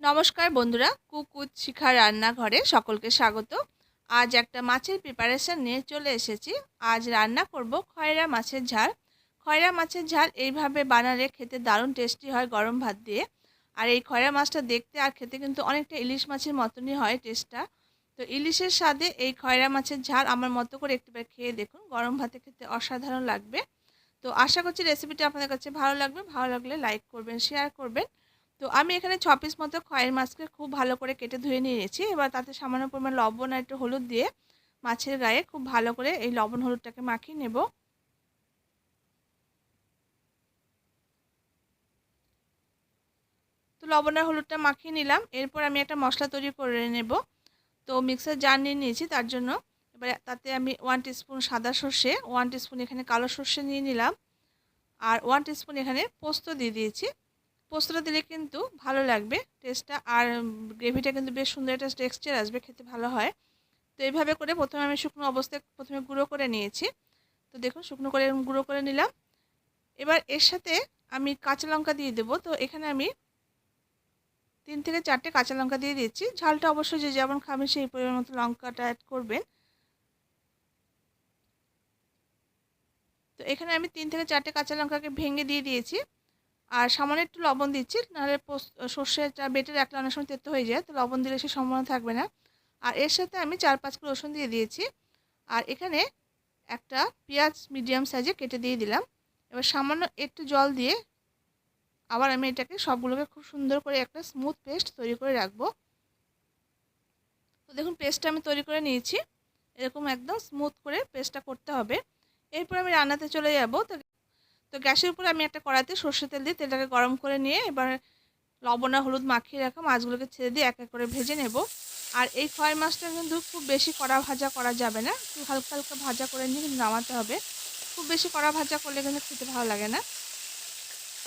নমস্কার বন্ধুরা কুকুত শিখা রান্নাঘরে সকলকে স্বাগত। আজ একটা মাছের প্রিপারেশন নিয়ে চলে এসেছি। আজ রান্না করব খয়রা মাছের ঝাল। খয়রা মাছের ঝাল এইভাবে বানালে খেতে দারুণ টেস্টি হয় গরম ভাত দিয়ে। আর এই খয়রা মাছটা দেখতে আর খেতে কিন্তু অনেকটা ইলিশ মাছের মতনই হয় টেস্টটা তো ইলিশের স্বাদে এই খয়রা মাছের ঝাল আমার মতো করে একটুবার খেয়ে দেখুন, গরম ভাতে খেতে অসাধারণ লাগবে। তো আশা করছি রেসিপিটা আপনাদের কাছে ভালো লাগবে। ভালো লাগলে লাইক করবেন শেয়ার করবেন। তো আমি এখানে ছ পিস মতো খয়ের মাছকে খুব ভালো করে কেটে ধুয়ে নিয়েছি। এবার তাতে সামান্য পরিমাণ লবণ আর একটু হলুদ দিয়ে মাছের গায়ে খুব ভালো করে এই লবণ হলুদটাকে মাখিয়ে নেব। তো লবণ আর হলুদটা মাখিয়ে নিলাম। এরপর আমি একটা মশলা তৈরি করে নেব। তো মিক্সার জার নিয়ে নিয়েছি তার জন্য। এবার তাতে আমি ওয়ান টিস্পুন সাদা সর্ষে, ওয়ান টিস্পুন এখানে কালো সর্ষে নিয়ে নিলাম। আর ওয়ান টিস্পুন এখানে পোস্ত দিয়ে দিয়েছি। পোস্তটা দিলে কিন্তু ভালো লাগবে টেস্টটা আর গ্রেভিটা কিন্তু বেশ সুন্দর একটা টেক্সচার আসবে, খেতে ভালো হয়। তো এইভাবে করে প্রথমে আমি শুকনো অবস্থায় প্রথমে গুঁড়ো করে নিয়েছি। তো দেখুন, শুকনো করে গুঁড়ো করে নিলাম। এবার এর সাথে আমি কাঁচা লঙ্কা দিয়ে দেবো। তো এখানে আমি তিন থেকে চারটে কাঁচা লঙ্কা দিয়ে দিয়েছি ঝালটা অবশ্যই যে যেমন খাবেন, সেই পরিমাণ মতো লঙ্কাটা অ্যাড করবেন। তো এখানে আমি তিন থেকে চারটে কাঁচা লঙ্কাকে ভেঙে দিয়ে দিয়েছি। আর সামান্য একটু লবণ দিচ্ছি, নাহলে সর্ষেটা বেটে রাখলে অনেক সময় তেতো হয়ে যায়, তো লবণ দিলে সে সম্ভাবনা থাকবে না। আর এর সাথে আমি চার পাঁচ কিলো রসুন দিয়ে দিয়েছি। আর এখানে একটা পেঁয়াজ মিডিয়াম সাইজে কেটে দিয়ে দিলাম। এবার সামান্য একটু জল দিয়ে আবার আমি এটাকে সবগুলোকে খুব সুন্দর করে একটা স্মুথ পেস্ট তৈরি করে রাখব। তো দেখুন পেস্টটা আমি তৈরি করে নিয়েছি। এরকম একদম স্মুথ করে পেস্টটা করতে হবে। এরপর আমি রান্নাতে চলে যাব। তো তো গ্যাসের উপরে আমি একটা কড়াইতে সর্ষে তেল দিয়ে তেলটাকে গরম করে নিয়ে এবার লবণ আর হলুদ মাখিয়ে রাখা মাছগুলোকে ছেড়ে দিয়ে এক এক করে ভেজে নেব। আর এই ফ্রাই মাছটা কিন্তু খুব বেশি কড়া ভাজা করা যাবে না। একটু হালকা হালকা ভাজা করে নিয়ে কিন্তু নামাতে হবে। খুব বেশি কড়া ভাজা করলে কিন্তু খেতে ভালো লাগে না।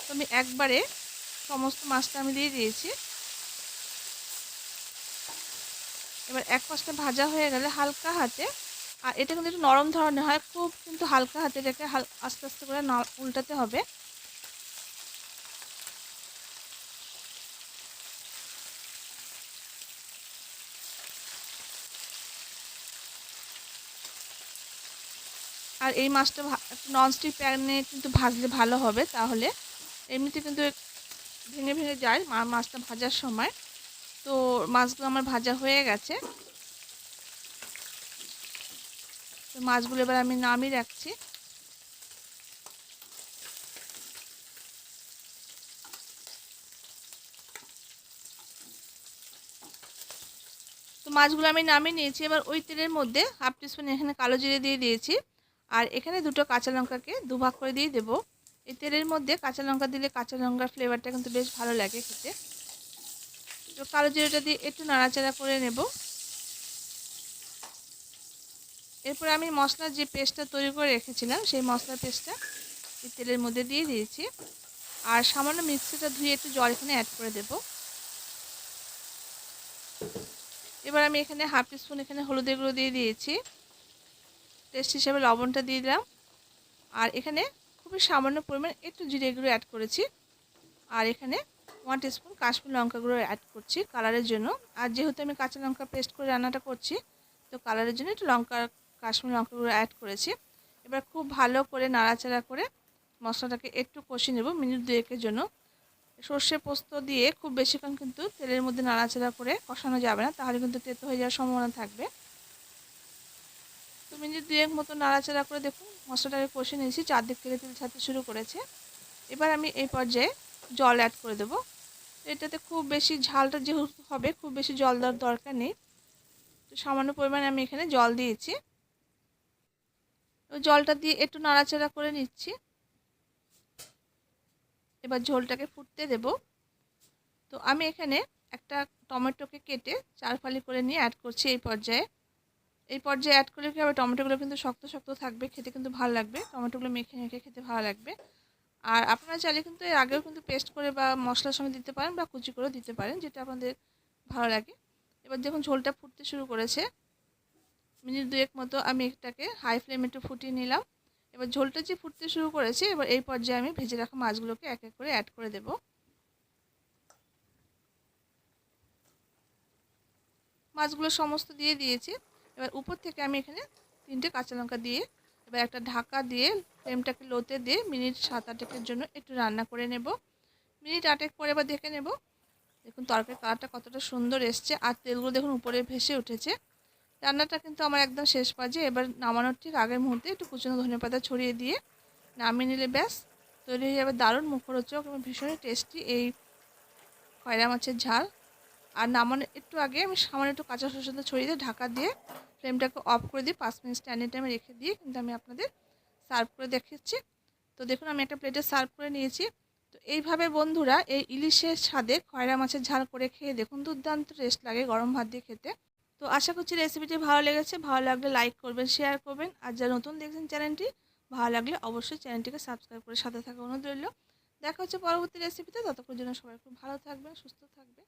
তো আমি একবারে সমস্ত মাছটা আমি দিয়ে দিয়েছি। এবার এক পাশটা ভাজা হয়ে গেলে হালকা হাতে আর এটা কিন্তু একটু নরম ধরনের হয়, খুব কিন্তু হালকা হাতে এটাকে আস্তে আস্তে করে উল্টাতে হবে। আর এই মাছটা ননস্টিক প্যানে কিন্তু ভাজলে ভালো হবে, তাহলে এমনিতে কিন্তু ভেঙে ভেঙে যায় মাছটা ভাজার সময়। তো মাছগুলো আমার ভাজা হয়ে গেছে। তো মাছগুলো এবার আমি নামিয়ে রাখছি। তো মাছগুলো আমি নামিয়ে নিয়েছি। এবার ওই তেলের মধ্যে হাফ টিস্পুন এখানে কালো জিরে দিয়ে দিয়েছি। আর এখানে দুটো কাঁচা লঙ্কাকে দুভাগ করে দিয়ে দেবো। এই তেলের মধ্যে কাঁচা লঙ্কা দিলে কাঁচা লঙ্কার ফ্লেভারটা কিন্তু বেশ ভালো লাগে খেতে। তো কালো জিরেটা দিয়ে একটু নাড়াচাড়া করে নেব। এরপর আমি মশলার যে পেস্টটা তৈরি করে রেখেছিলাম, সেই মশলার পেস্টটা এই তেলের মধ্যে দিয়ে দিয়েছি। আর সামান্য মিক্সিটা ধুয়ে একটু জল এখানে অ্যাড করে দেব। এবার আমি এখানে হাফ টিস্পুন এখানে হলুদের গুঁড়ো দিয়ে দিয়েছি। টেস্ট হিসাবে লবণটা দিয়ে দিলাম। আর এখানে খুবই সামান্য পরিমাণ একটু জিরে গুঁড়ো অ্যাড করেছি। আর এখানে ওয়ান টিস্পুন কাশ্মীর লঙ্কা গুঁড়ো অ্যাড করছি কালারের জন্য। আর যেহেতু আমি কাঁচা লঙ্কা পেস্ট করে রান্নাটা করছি, তো কালারের জন্য একটু লঙ্কা কাশ্মীর লঙ্কা গুঁড়ো অ্যাড করেছি। এবার খুব ভালো করে নাড়াচাড়া করে মশলাটাকে একটু কষিয়ে নেব মিনিট দুয়েকের জন্য। সর্ষে পোস্ত দিয়ে খুব বেশিক্ষণ কিন্তু তেলের মধ্যে নাড়াচাড়া করে কষানো যাবে না, তাহলে কিন্তু তেতো হয়ে যাওয়ার সম্ভাবনা থাকবে। তো মিনিট দুয়েক মতো নাড়াচাড়া করে দেখুন, মশলাটাকে কষে নিয়েছি, চারদিক থেকে তেল ছাড়তে শুরু করেছে। এবার আমি এই পর্যায়ে জল অ্যাড করে দেবো। এটাতে খুব বেশি ঝালটা যেহেতু হবে, খুব বেশি জল দেওয়ার দরকার নেই। তো সামান্য পরিমাণে আমি এখানে জল দিয়েছি। জলটা দিয়ে একটু নাড়াচাড়া করে নিচ্ছি। এবার ঝোলটাকে ফুটতে দেব। তো আমি এখানে একটা টমেটোকে কেটে চার ফালি করে নিয়ে অ্যাড করছি এই পর্যায়ে। এই পর্যায়ে অ্যাড করলে কি হবে? টমেটোগুলো কিন্তু শক্ত শক্ত থাকবে, খেতে কিন্তু ভালো লাগবে। টমেটোগুলো মেখে মেখে খেতে ভালো লাগবে। আর আপনারা চাইলে কিন্তু এর আগেও কিন্তু পেস্ট করে বা মশলার সঙ্গে দিতে পারেন বা কুচি করেও দিতে পারেন, যেটা আপনাদের ভালো লাগে। এবার দেখুন ঝোলটা ফুটতে শুরু করেছে মিনিট দুয়েক মতো আমি এটাকে হাই ফ্লেমে একটু ফুটিয়ে নিলাম। এবার ঝোলটা যে ফুটতে শুরু করেছে, এবার এই পর্যায়ে আমি ভেজে রাখা মাছগুলোকে এক এক করে অ্যাড করে দেব। মাছগুলো সমস্ত দিয়ে দিয়েছি। এবার উপর থেকে আমি এখানে তিনটে কাঁচা লঙ্কা দিয়ে, এবার একটা ঢাকা দিয়ে ফ্লেমটাকে লোতে দিয়ে মিনিট সাত আটেকের জন্য একটু রান্না করে নেব। মিনিট আটেক পরে এবার দেখে নেব। দেখুন তরকারির কালারটা কতটা সুন্দর এসছে। আর তেলগুলো দেখুন উপরে ভেসে উঠেছে। রান্নাটা কিন্তু আমার একদম শেষ পর্যায়ে এবার নামানোর ঠিক আগের মুহূর্তে একটু কুচনো ধনে পাতা ছড়িয়ে দিয়ে নামিয়ে নিলে ব্যাস, তৈরি হয়ে যাবে দারুণ মুখরোচক এবং ভীষণই টেস্টি এই খয়রা মাছের ঝাল। আর নামানোর একটু আগে আমি সামান্য একটু কাঁচা সরষে ছড়িয়ে দিয়ে ঢাকা দিয়ে ফ্লেমটাকে অফ করে দিয়ে পাঁচ মিনিট স্ট্যান্ডিং টাইমে রেখে দিয়ে কিন্তু আমি আপনাদের সার্ভ করে দেখাচ্ছি তো দেখুন, আমি একটা প্লেটে সার্ভ করে নিয়েছি। তো এইভাবে বন্ধুরা এই ইলিশের স্বাদে খয়রা মাছের ঝাল করে খেয়ে দেখুন, দুর্দান্ত টেস্ট লাগে গরম ভাত দিয়ে খেতে। তো আশা করছি রেসিপিটি ভালো লেগেছে। ভালো লাগলে লাইক করবেন শেয়ার করবেন। আর যা নতুন দেখছেন চ্যানেলটি ভালো লাগলে অবশ্যই চ্যানেলটিকে সাবস্ক্রাইব করে সাথে থাকা অনুরোধ রইল। দেখা হচ্ছে পরবর্তী রেসিপিতে ততক্ষণ জন্য সবাই খুব ভালো থাকবেন, সুস্থ থাকবেন।